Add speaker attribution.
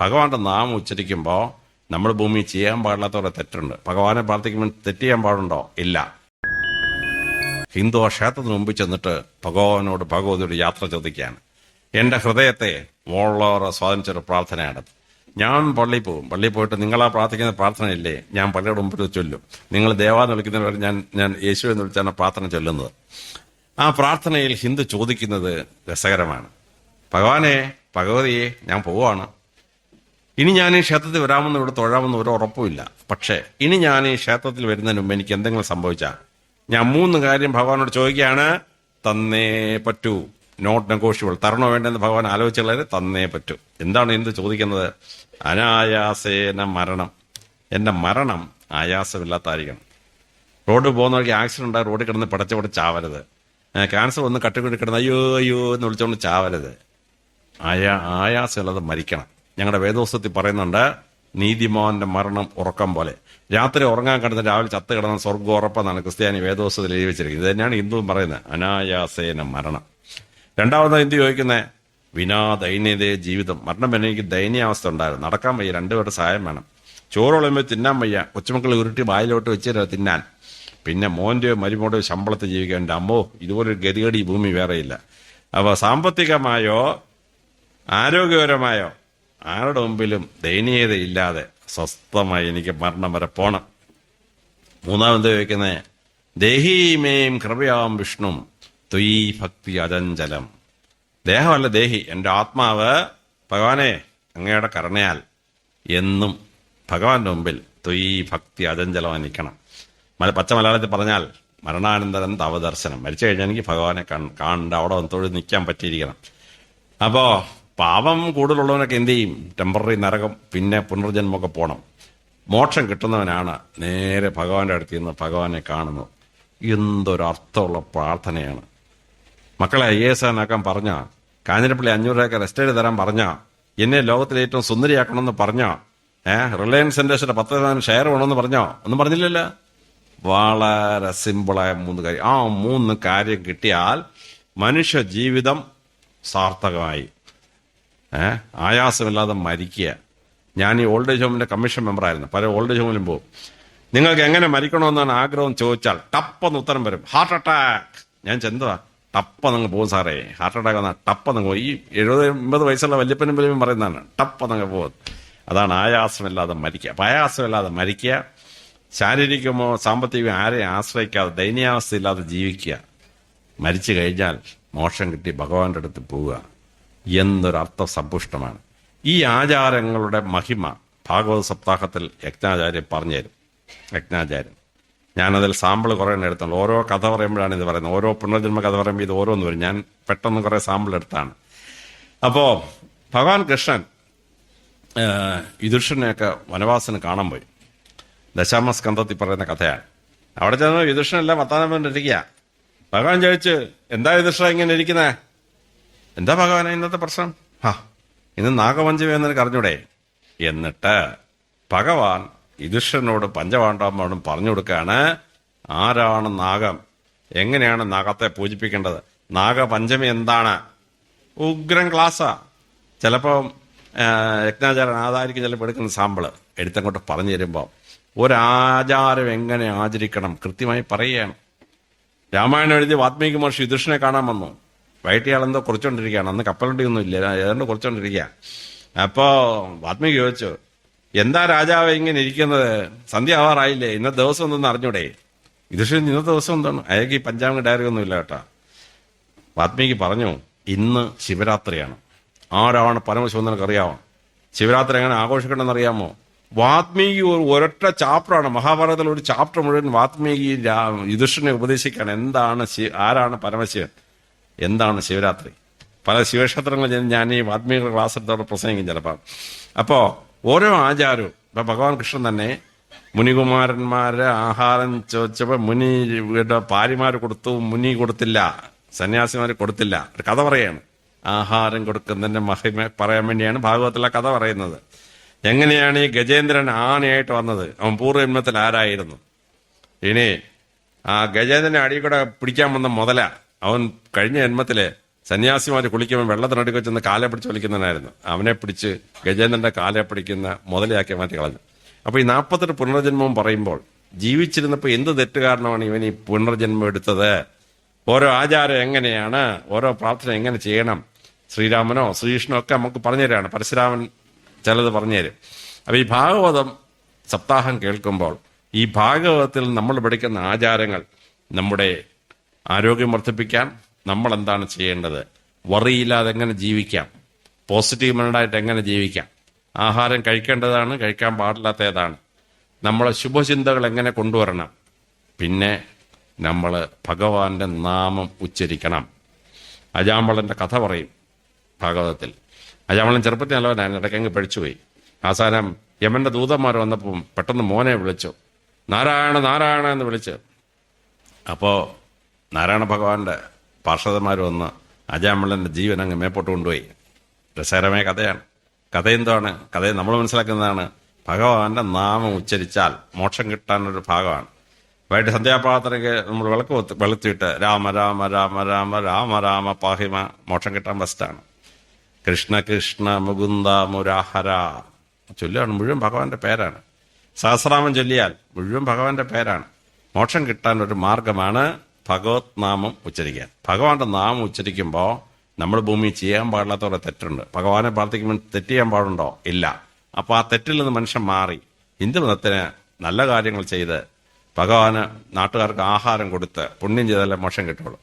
Speaker 1: ഭഗവാന്റെ നാമം ഉച്ചരിക്കുമ്പോൾ നമ്മൾ ഭൂമി ചെയ്യാൻ പാടില്ലാത്തവരെ തെറ്റുണ്ട്. ഭഗവാനെ പ്രാർത്ഥിക്കുമ്പോൾ തെറ്റ് ചെയ്യാൻ പാടുണ്ടോ? ഇല്ല. ഹിന്ദു ക്ഷേത്രത്തിന് മുമ്പിൽ ചെന്നിട്ട് ഭഗവാനോട് ഭഗവതിയോട് യാത്ര ചോദിക്കുകയാണ്. എന്റെ ഹൃദയത്തെ വളരെ സ്വാധീനിച്ചൊരു പ്രാർത്ഥനയാണ്. ഞാൻ പള്ളിയിൽ പോകും. പള്ളിയിൽ പോയിട്ട് നിങ്ങളാ പ്രാർത്ഥിക്കുന്ന പ്രാർത്ഥനയില്ലേ? ഞാൻ പള്ളിയുടെ മുമ്പിൽ ചൊല്ലും. നിങ്ങൾ ദേവാന്ന് വിളിക്കുന്നവരെ ഞാൻ ഞാൻ യേശു എന്ന് വിളിച്ചാണ് പ്രാർത്ഥന ചൊല്ലുന്നത്. ആ പ്രാർത്ഥനയിൽ ഹിന്ദു ചോദിക്കുന്നത് രസകരമാണ്. ഭഗവാനെ ഭഗവതിയെ ഞാൻ പോവാണ്. ഇനി ഞാൻ ഈ ക്ഷേത്രത്തിൽ വരാമെന്ന് ഇവിടെ തൊഴാമെന്ന് ഒരു ഉറപ്പുമില്ല. പക്ഷേ ഇനി ഞാൻ ഈ ക്ഷേത്രത്തിൽ വരുന്നതിന് മുമ്പ് എനിക്ക് എന്തെങ്കിലും സംഭവിച്ചാൽ ഞാൻ മൂന്ന് കാര്യം ഭഗവാനോട് ചോദിക്കുകയാണ്. തന്നേ പറ്റൂ. നോട്ട് നെഗോഷ്യബിൾ തരണോ വേണ്ടെന്ന് ഭഗവാൻ ആലോചിച്ചുള്ളത് തന്നേ പറ്റൂ. എന്താണ് എന്ത് ചോദിക്കുന്നത്? അനായാസേന മരണം. എന്റെ മരണം ആയാസമില്ലാത്തായിരിക്കണം. റോഡ് പോകുന്നവർക്ക് ആക്സിഡന്റ് ഉണ്ടായി റോഡിൽ കിടന്ന് പടച്ചോട് ചാവരുത്. ഏ, ക്യാൻസർ വന്ന് കട്ടുകൂടി കിടന്ന് അയ്യോ അയ്യോ എന്ന് വിളിച്ചുകൊണ്ട് ചാവരുത്. ആയാ ആയാസമില്ലാതെ മരിക്കണം. ഞങ്ങളുടെ വേദോസ്തത്തിൽ പറയുന്നുണ്ട് നീതിമാന്റെ മരണം ഉറക്കം പോലെ. രാത്രി ഉറങ്ങാൻ കിടന്ന് രാവിലെ ചത്ത് കിടന്ന സ്വർഗം ഉറപ്പെന്നാണ് ക്രിസ്ത്യാനി വേദോസ്തത്തിൽ എഴുതി വെച്ചിരിക്കുന്നത്. ഇത് തന്നെയാണ് പറയുന്നത് അനായാസേന മരണം. രണ്ടാമത് ഹിന്ദു ചോദിക്കുന്നത് വിനാ ദൈന്യതേ ജീവിതം. മരണം പിന്നെ എനിക്ക് ദയനീയാവസ്ഥ ഉണ്ടായിരുന്നു. നടക്കാൻ വയ്യ രണ്ടുപേരുടെ സഹായം വേണം. ചോറുളയുമ്പോൾ തിന്നാൻ വയ്യ കൊച്ചുമക്കൾ ഉരുട്ടി വായിലോട്ട് വെച്ച് തിന്നാൻ. പിന്നെ മോന്റെയോ മരുമോടെയോ ശമ്പളത്തിൽ ജീവിക്കാൻ എന്റെ അമ്മോ ഇതുപോലൊരു ഗതികേടി ഭൂമി വേറെയില്ല. അപ്പോൾ സാമ്പത്തികമായോ ആരോഗ്യപരമായോ ആരുടെ മുമ്പിലും ദയനീയതയില്ലാതെ സ്വസ്ഥമായി എനിക്ക് മരണം വരെ പോണം. മൂന്നാമത് ചോദിക്കുന്നത് ദേഹീമേം കൃപയാം വിഷ്ണു ത്വീ ഭക്തി അജഞ്ചലം ദേഹമല്ല ദേഹി എന്റെ ആത്മാവ് ഭഗവാനെ അങ്ങയുടെ കരുണയാൽ എന്നും ഭഗവാന്റെ മുമ്പിൽ ത്വീ ഭക്തി അജഞ്ചലം നിൽക്കണം മല പച്ച മലയാളത്തിൽ പറഞ്ഞാൽ മരണാനന്തരം തവദർശനം. മരിച്ചു കഴിഞ്ഞാൽ എനിക്ക് ഭഗവാനെ കാണണ്ട അവിടെ തൊഴിൽ നിൽക്കാൻ പറ്റിയിരിക്കണം. അപ്പോ പാപം കൂടുതലുള്ളവനൊക്കെ എന്ത് ചെയ്യും? ടെമ്പററി നരകം പിന്നെ പുനർജന്മമൊക്കെ പോകണം മോക്ഷം കിട്ടുന്നവനാണ് നേരെ ഭഗവാന്റെ അടുത്ത് നിന്ന് ഭഗവാനെ കാണുന്നത്. എന്തൊരർത്ഥമുള്ള പ്രാർത്ഥനയാണ്. മക്കളെ ഐ എസ് ആനാക്കാൻ പറഞ്ഞ കാഞ്ഞിരപ്പള്ളി അഞ്ഞൂറ് ഏക്കർ എസ്റ്റേറ്റ് തരാൻ പറഞ്ഞ എന്നെ ലോകത്തിലെ ഏറ്റവും സുന്ദരിയാക്കണമെന്ന് പറഞ്ഞോ ഏഹ് റിലയൻസ് സെന്റേഴ്സിന്റെ പത്ത് ശതമാനം ഷെയർ വേണമെന്ന് പറഞ്ഞോ? ഒന്നും പറഞ്ഞില്ലല്ലോ. വളരെ സിമ്പിളായ മൂന്ന് കാര്യം. ആ മൂന്ന് കാര്യം കിട്ടിയാൽ മനുഷ്യ ജീവിതം സാർത്ഥകമായി. ആയാസമില്ലാതെ മരിക്കുക. ഞാൻ ഈ ഓൾഡ് ഏജ് ഹോമിന്റെ കമ്മീഷൻ മെമ്പറായിരുന്നു. പല ഓൾഡ് ഏജ് ഹോമിലും പോകും. നിങ്ങൾക്ക് എങ്ങനെ മരിക്കണമെന്നാണ് ആഗ്രഹം ചോദിച്ചാൽ ടപ്പെന്ന് ഉത്തരം വരും. Heart attack. ഞാൻ ചെന്തുവാ ടപ്പെന്നങ്ങ് പോകും സാറേ. ഹാർട്ട് അറ്റാക്ക് വന്നാൽ ടപ്പെന്നങ്ങ് പോകും. ഈ എഴുപത് എൺപത് വയസ്സുള്ള വല്യപ്പനും വലിയും പറയുന്നതാണ്. ടപ്പെന്നങ്ങ് പോകും. അതാണ് ആയാസമില്ലാതെ മരിക്കുക. അപ്പം ആയാസമില്ലാതെ മരിക്കുക. ശാരീരികമോ സാമ്പത്തികമോ ആരെയും ആശ്രയിക്കാതെ ദയനീയാവസ്ഥയില്ലാതെ ജീവിക്കുക. മരിച്ചു കഴിഞ്ഞാൽ മോക്ഷം കിട്ടി ഭഗവാന്റെ അടുത്ത് പോവുക. എന്നൊരർത്ഥ സമ്പുഷ്ടമാണ് ഈ ആചാരങ്ങളുടെ മഹിമ ഭാഗവത സപ്താഹത്തിൽ യജ്ഞാചാര്യൻ പറഞ്ഞുതരും യജ്ഞാചാര്യൻ. ഞാനതിൽ സാമ്പിൾ കുറേ എടുത്തുള്ളൂ ഓരോ കഥ പറയുമ്പോഴാണ് ഇത് പറയുന്നത്. ഓരോ പുനർജന്മ കഥ പറയുമ്പോൾ ഇത് ഓരോന്ന് വരും. ഞാൻ പെട്ടെന്ന് കുറേ സാമ്പിൾ എടുത്താണ്. അപ്പോൾ ഭഗവാൻ കൃഷ്ണൻ യുധിഷ്ഠനെയൊക്കെ വനവാസന് കാണാൻ പോയി. ദശാമ സ്കന്ധത്തിൽ പറയുന്ന കഥയാണ്. അവിടെ ചെന്ന് യുധിഷ്ഠനെല്ലാം വർത്താനം പറഞ്ഞിരിക്കുക ഭഗവാൻ ചോദിച്ച് എന്താ യുധിഷ്ഠ ഇങ്ങനെ ഇരിക്കുന്നേ? എന്താ ഭഗവാനെ ഇന്നത്തെ പ്രശ്നം? ഹാ ഇന്ന് നാഗപഞ്ചമി എന്നൊരു അറിഞ്ഞൂടെ? എന്നിട്ട് ഭഗവാൻ യുധിഷ്ഠനോട് പഞ്ചപാണ്ഡവന്മാരോടും പറഞ്ഞു കൊടുക്കുകയാണ് ആരാണ് നാഗം? എങ്ങനെയാണ് നാഗത്തെ പൂജിപ്പിക്കേണ്ടത്? നാഗപഞ്ചമി എന്താണ്? ഉഗ്രൻ ക്ലാസ്സാ. ചിലപ്പം യജ്ഞാചാരൻ ആധാരിക്ക് ചിലപ്പോൾ എടുക്കുന്ന സാമ്പിൾ എടുത്തങ്ങോട്ട് പറഞ്ഞു തരുമ്പോൾ ഒരാചാരം എങ്ങനെ ആചരിക്കണം? കൃത്യമായി പറയുകയാണ്. രാമായണം എഴുതി വാത്മീകി മഹർഷി യുധിഷ്ഠനെ കാണാൻ വന്നു. വൈകിട്ട് ഇയാളെന്തോ കുറച്ചുകൊണ്ടിരിക്കുകയാണ് അന്ന് കപ്പലുണ്ടിയൊന്നും ഇല്ല. ഏതാണ്ട് കുറച്ചുകൊണ്ടിരിക്കുക അപ്പോ വാത്മീകി ചോദിച്ചു എന്താ രാജാവ് ഇങ്ങനെ ഇരിക്കുന്നത്? സന്ധ്യ ആവാറായില്ലേ? ഇന്നത്തെ ദിവസം ഒന്നും അറിഞ്ഞൂടെ? യുധിഷ്ഠൻ ഇന്നത്തെ ദിവസം എന്താണ്? അയാൾക്ക് ഈ പഞ്ചാംഗ ഡയറി ഒന്നും ഇല്ല കേട്ടോ. വാത്മീകി പറഞ്ഞു ഇന്ന് ശിവരാത്രിയാണ്. ആരാണ് പരമശിവനക്ക് അറിയാമോ ശിവരാത്രി എങ്ങനെ ആഘോഷിക്കണമെന്ന് അറിയാമോ വാത്മീകി ഒരു ഒരൊറ്റ ചാപ്റ്ററാണ്. മഹാഭാരതത്തിൽ ഒരു ചാപ്റ്റർ മുഴുവൻ വാത്മീകി യുധിഷ്ഠിനെ ഉപദേശിക്കുകയാണ്. എന്താണ് ആരാണ് പരമശിവൻ? എന്താണ് ശിവരാത്രി? പല ശിവക്ഷേത്രങ്ങളിൽ ഞാൻ ഈ വാത്മീക ക്ലാസ് എടുത്തവിടെ പ്രസംഗിക്കും ചിലപ്പോൾ അപ്പോൾ ഓരോ ആചാരവും ഇപ്പൊ ഭഗവാൻ കൃഷ്ണൻ തന്നെ മുനികുമാരന്മാരെ ആഹാരം ചോദിച്ചപ്പോൾ മുനി ഭാര്യമാര് കൊടുത്തു മുനി കൊടുത്തില്ല സന്യാസിമാര് കൊടുത്തില്ല. ഒരു കഥ പറയാണ്. ആഹാരം കൊടുക്കുന്നതിന്റെ മഹിമ പറയാൻ വേണ്ടിയാണ് ഭാഗവത്തിലെ കഥ പറയുന്നത്. എങ്ങനെയാണ് ഈ ഗജേന്ദ്രൻ ആനയായിട്ട് വന്നത്? അവൻ പൂർവജന്മത്തിൽ ആരായിരുന്നു? ഇനി ആ ഗജേന്ദ്രനെ അടി കൂടെ പിടിക്കാൻ വന്ന മുതല. അവൻ കഴിഞ്ഞ ജന്മത്തിലെ സന്യാസിമാർ കുളിക്കുമ്പോൾ വെള്ളത്തിനടുക്ക് വെച്ചെന്ന് കാലെ പിടിച്ച് വലിക്കുന്നവനായിരുന്നു. അവനെ പിടിച്ച് ഗജേന്ദ്രന്റെ കാലെ പിടിക്കുന്ന മുതലയാക്കി മാറ്റി കളഞ്ഞു. അപ്പൊ ഈ നാൽപ്പത്തെട്ട് പുനർജന്മം പറയുമ്പോൾ ജീവിച്ചിരുന്നപ്പോൾ എന്ത് തെറ്റുകാരണമാണ് ഇവൻ ഈ പുനർജന്മം എടുത്തത്? ഓരോ ആചാരം എങ്ങനെയാണ്? ഓരോ പ്രാർത്ഥന എങ്ങനെ ചെയ്യണം? ശ്രീരാമനോ ശ്രീകൃഷ്ണനോ ഒക്കെ നമുക്ക് പറഞ്ഞുതരാണ് പരശുരാമൻ ചിലത് പറഞ്ഞുതരും അപ്പൊ ഈ ഭാഗവതം സപ്താഹം കേൾക്കുമ്പോൾ ഈ ഭാഗവതത്തിൽ നമ്മൾ പഠിക്കുന്ന ആചാരങ്ങൾ നമ്മുടെ ആരോഗ്യം വർദ്ധിപ്പിക്കാൻ നമ്മൾ എന്താണ് ചെയ്യേണ്ടത് വറിയില്ലാതെ എങ്ങനെ ജീവിക്കാം? പോസിറ്റീവ് മൈൻഡായിട്ട് എങ്ങനെ ജീവിക്കാം? ആഹാരം കഴിക്കേണ്ടതാണ് കഴിക്കാൻ പാടില്ലാത്തതാണ്. നമ്മളെ ശുഭചിന്തകൾ എങ്ങനെ കൊണ്ടുവരണം? പിന്നെ നമ്മൾ ഭഗവാന്റെ നാമം ഉച്ചരിക്കണം. അജാമ്പളന്റെ കഥ പറയും ഭാഗവതത്തിൽ. അജാമ്പളൻ ചെറുപ്പത്തിൽ നല്ലവനാണ് ഇടയ്ക്കങ്ങ് പഠിച്ചുപോയി അവസാനം യമന്റെ ദൂതന്മാർ വന്നപ്പം പെട്ടെന്ന് മോനെ വിളിച്ചു. നാരായണ നാരായണ എന്ന് വിളിച്ച്. അപ്പോൾ നാരായണ ഭഗവാന്റെ പാർഷദന്മാർ വന്ന് അജാമ്പളന്റെ ജീവൻ അങ്ങ് മേപ്പോട്ട് കൊണ്ടുപോയി. രസകരമായ കഥയാണ്. കഥ എന്താണ്? കഥയെ നമ്മൾ മനസ്സിലാക്കുന്നതാണ് ഭഗവാന്റെ നാമം ഉച്ചരിച്ചാൽ മോക്ഷം കിട്ടാനൊരു ഭാഗമാണ്. വൈകിട്ട് സന്ധ്യാപാത്രയ്ക്ക് നമ്മൾ വിളക്ക് വെളുത്തിയിട്ട് രാമ രാമ രാമ രാമ രാമ രാമ പാഹിമ മോക്ഷം കിട്ടാൻ ബെസ്റ്റാണ് കൃഷ്ണ കൃഷ്ണ മുകുന്ദ മുരാഹര ചൊല്ലുകയാണ്. മുഴുവൻ ഭഗവാന്റെ പേരാണ്. സഹസ്രാമം ചൊല്ലിയാൽ മുഴുവൻ ഭഗവാന്റെ പേരാണ്. മോക്ഷം കിട്ടാൻ ഒരു മാർഗമാണ് ഭഗവത് നാമം ഉച്ചരിക്കാൻ. ഭഗവാന്റെ നാമം ഉച്ചരിക്കുമ്പോൾ നമ്മൾ ഭൂമി ചെയ്യാൻ പാടില്ലാത്ത കുറെ തെറ്റുണ്ട്. ഭഗവാനെ പ്രാർത്ഥിക്കുമ്പോൾ തെറ്റ് ചെയ്യാൻ പാടുണ്ടോ? ഇല്ല. അപ്പോൾ ആ തെറ്റിൽ നിന്ന് മനുഷ്യൻ മാറി. ഹിന്ദു മതത്തിന് നല്ല കാര്യങ്ങൾ ചെയ്ത് ഭഗവാന് നാട്ടുകാർക്ക് ആഹാരം കൊടുത്ത് പുണ്യം ചെയ്താലേ മോക്ഷം കിട്ടുള്ളൂ.